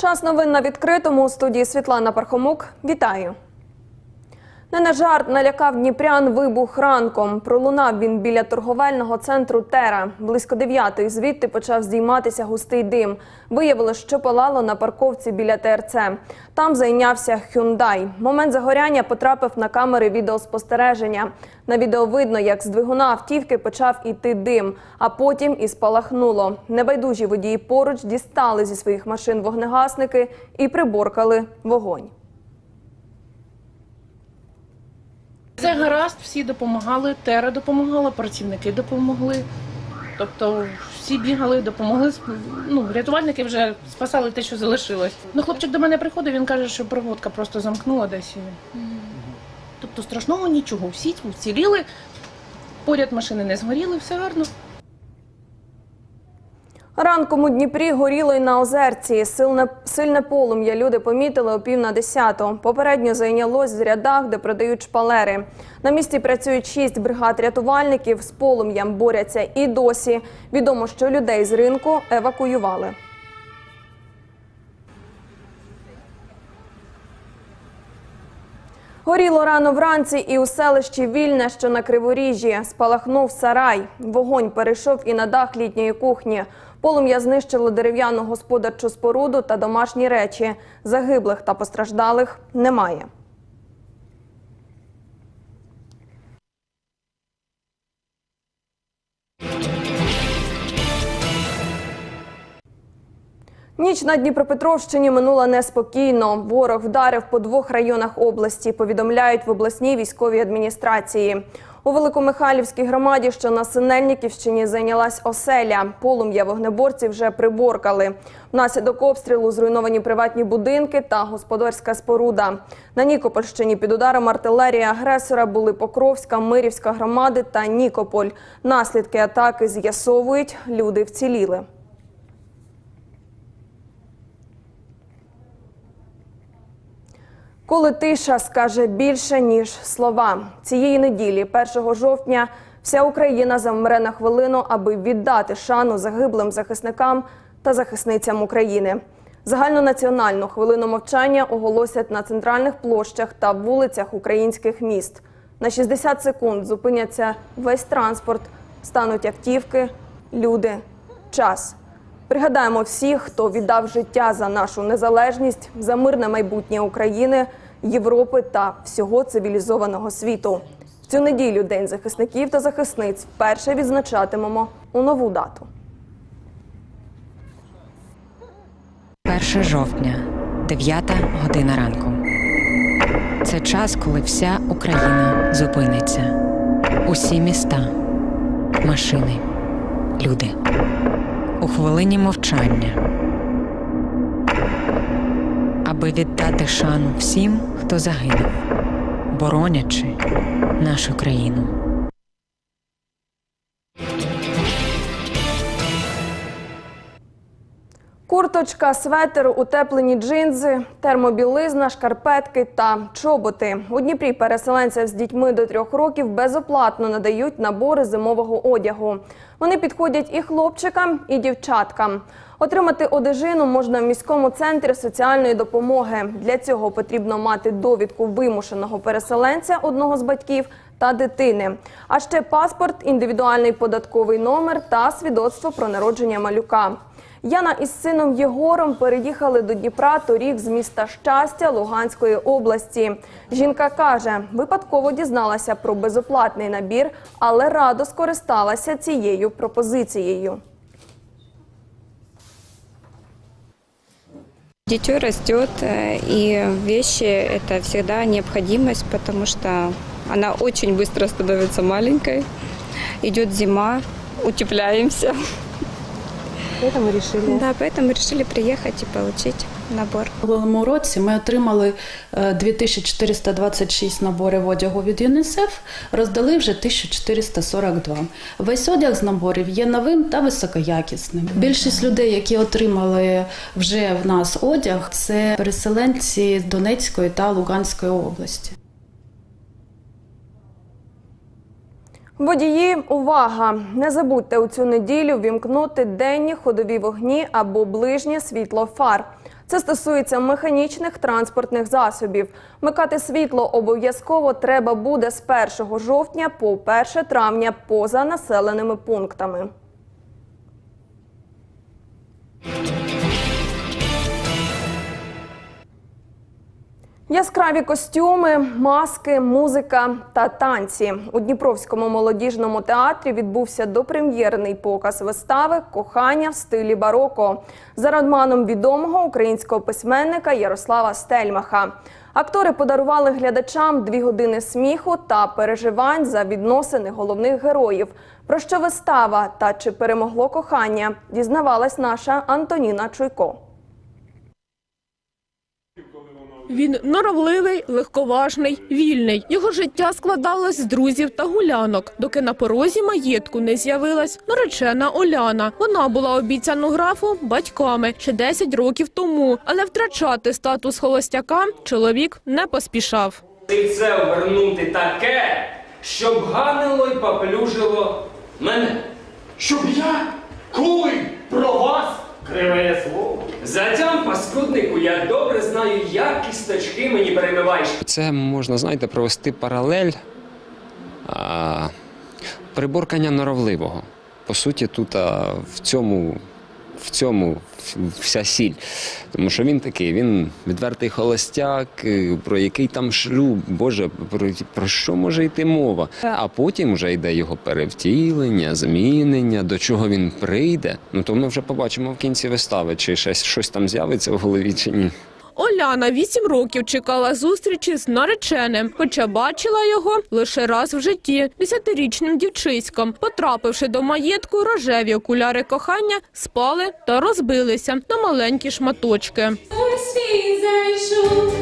Час новин на відкритому у студії Світлана Пархомук. Вітаю. Не на жарт налякав Дніпрян вибух ранком. Пролунав він біля торговельного центру Тера. Близько дев'ятої звідти почав здійматися густий дим. Виявилось, що палало на парковці біля ТРЦ. Там зайнявся Hyundai. Момент загоряння потрапив на камери відеоспостереження. На відео видно, як з двигуна автівки почав іти дим, а потім і спалахнуло. Небайдужі водії поруч дістали зі своїх машин вогнегасники і приборкали вогонь. Все гаразд, всі допомагали, тера допомагала, працівники допомогли. Тобто всі бігали, допомогли. Ну, рятувальники вже спасали те, що залишилось. Ну, хлопчик до мене приходив, він каже, що проводка просто замкнула десь. Тобто страшного нічого. Всі вціліли, поряд машини не згоріли, все гарно. Ранком у Дніпрі горіло й на озерці. Сильне, сильне полум'я люди помітили о пів на десяту. Попередньо зайнялось в рядах, де продають шпалери. На місці працюють шість бригад рятувальників. З полум'ям борються і досі. Відомо, що людей з ринку евакуювали. Горіло рано вранці і у селищі Вільне, що на Криворіжжі. Спалахнув сарай. Вогонь перейшов і на дах літньої кухні. Полум'я знищило дерев'яну господарчу споруду та домашні речі. Загиблих та постраждалих немає. Ніч на Дніпропетровщині минула неспокійно. Ворог вдарив по двох районах області. Повідомляють в обласній військовій адміністрації. У Великомихайлівській громаді, що на Синельниківщині, зайнялась оселя. Полум'я вогнеборці вже приборкали. Внаслідок обстрілу зруйновані приватні будинки та господарська споруда. На Нікопольщині під ударом артилерії агресора були Покровська, Мирівська громади та Нікополь. Наслідки атаки з'ясовують, люди вціліли. Коли тиша скаже більше ніж слова цієї неділі, 1 жовтня, вся Україна замре на хвилину, аби віддати шану загиблим захисникам та захисницям України. Загальнонаціональну хвилину мовчання оголосять на центральних площах та вулицях українських міст. На 60 секунд зупиняться весь транспорт, стануть автівки, люди, час. Пригадаємо всіх, хто віддав життя за нашу незалежність, за мирне майбутнє України, Європи та всього цивілізованого світу. В цю неділю День захисників та захисниць вперше відзначатимемо у нову дату. 1 жовтня, 9 година ранку. Це час, коли вся Україна зупиниться. Усі міста, машини, люди. У хвилині мовчання. Аби віддати шану всім, хто загинув, боронячи нашу країну. Курточка, светер, утеплені джинси, термобілизна, шкарпетки та чоботи. У Дніпрі переселенцям з дітьми до трьох років безоплатно надають набори зимового одягу. Вони підходять і хлопчикам, і дівчаткам. Отримати одежину можна в міському центрі соціальної допомоги. Для цього потрібно мати довідку вимушеного переселенця одного з батьків та дитини, а ще паспорт, індивідуальний податковий номер та свідоцтво про народження малюка. Яна із сином Єгором переїхали до Дніпра торік з міста Щастя Луганської області. Жінка каже, випадково дізналася про безоплатний набір, але радо скористалася цією пропозицією. Дитё растет, э, и вещи – это всегда необходимость, потому что она очень быстро становится маленькой. Идет зима, утепляемся. Поэтому решили. Да, поэтому решили приехать и получить набор. У минулому році ми отримали е, 2426 наборів одягу від ЮНІСЕФ, роздали вже 1442. Весь одяг з наборів є новим та високоякісним. Більшість людей, які отримали вже в нас одяг, це переселенці з Донецької та Луганської області. Водії, увага! Не забудьте у цю неділю вімкнути денні ходові вогні або ближнє світло фар. Це стосується механічних транспортних засобів. Микати світло обов'язково треба буде з 1 жовтня по 1 травня поза населеними пунктами. Яскраві костюми, маски, музика та танці у Дніпровському молодіжному театрі відбувся допрем'єрний показ вистави Кохання в стилі бароко за романом відомого українського письменника Ярослава Стельмаха. Актори подарували глядачам дві години сміху та переживань за відносини головних героїв. Про що вистава та чи перемогло кохання, дізнавалась наша Антоніна Чуйко. Він норовливий, легковажний, вільний. Його життя складалось з друзів та гулянок, доки на порозі маєтку не з'явилась наречена Оляна. Вона була обіцяна графу батьками ще 10 років тому, але втрачати статус холостяка чоловік не поспішав. Лице обернути таке, щоб ганило й поплюжило мене. Щоб я, коли про вас криве слово. Затям, паскуднику, я добре знаю, як кісточки мені перемиваєш. Це можна, знаєте, провести паралель а, приборкання норовливого. По суті, тут а, в цьому, в цьому вся сіль. Тому що він такий, він відвертий холостяк, про який там шлюб, Боже, про, про що може йти мова? А потім вже йде його перевтілення, змінення, до чого він прийде. Ну то ми вже побачимо в кінці вистави, чи щось, щось там з'явиться в голові, чи ні. Оляна вісім років чекала зустрічі з нареченим, хоча бачила його лише раз в житті, десятирічним дівчиськом. Потрапивши до маєтку, рожеві окуляри кохання спали та розбилися на маленькі шматочки. Ось зайшов,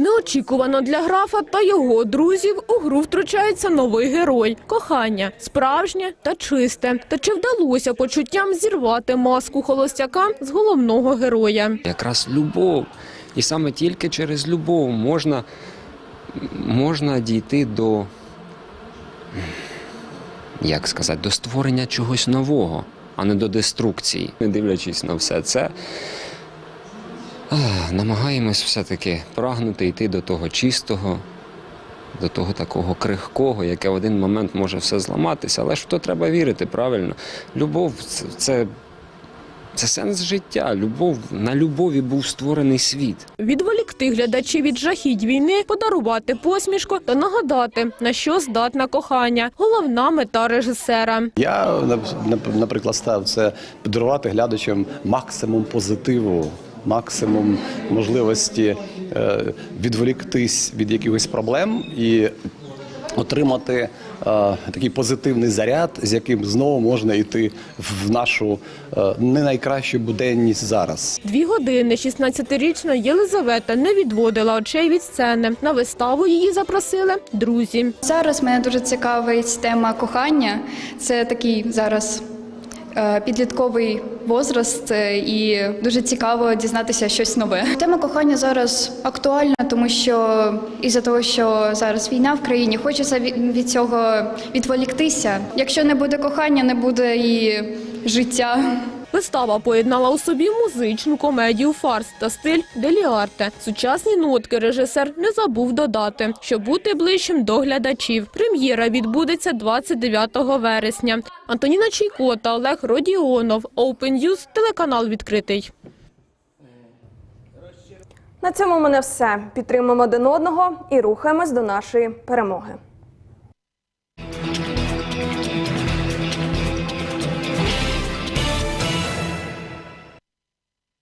Неочікувано для графа та його друзів у гру втручається новий герой кохання, справжнє та чисте. Та чи вдалося почуттям зірвати маску холостяка з головного героя? якраз любов. І саме тільки через любов можна, можна дійти до, як сказати, до створення чогось нового, а не до деструкції. Не дивлячись на все це, намагаємось все-таки прагнути йти до того чистого, до того такого крихкого, яке в один момент може все зламатися. Але ж в то треба вірити, правильно? Любов це, це, сенс життя. Любов, на любові був створений світ. Відволікти глядачів від жахіть війни, подарувати посмішку та нагадати, на що здатна кохання. Головна мета режисера. Я нап- нап- наприклад став це подарувати глядачам максимум позитиву, максимум можливості е, відволіктись від якихось проблем і отримати е, такий позитивний заряд, з яким знову можна йти в нашу е, не найкращу буденність зараз. Дві години 16-річна Єлизавета не відводила очей від сцени. На виставу її запросили друзі. Зараз мене дуже цікавить тема кохання. Це такий зараз підлітковий возраст, е, і дуже цікаво дізнатися щось нове. Тема кохання зараз актуальна, тому що із-за того, що зараз війна в країні, хочеться від цього відволіктися. Якщо не буде кохання, не буде і життя. Вистава поєднала у собі музичну комедію фарс та стиль деліарте. Сучасні нотки режисер не забув додати, щоб бути ближчим до глядачів. Прем'єра відбудеться 29 вересня. Антоніна Чайко та Олег Родіонов. Open News, телеканал відкритий. На цьому мене все. Підтримуємо один одного і рухаємось до нашої перемоги.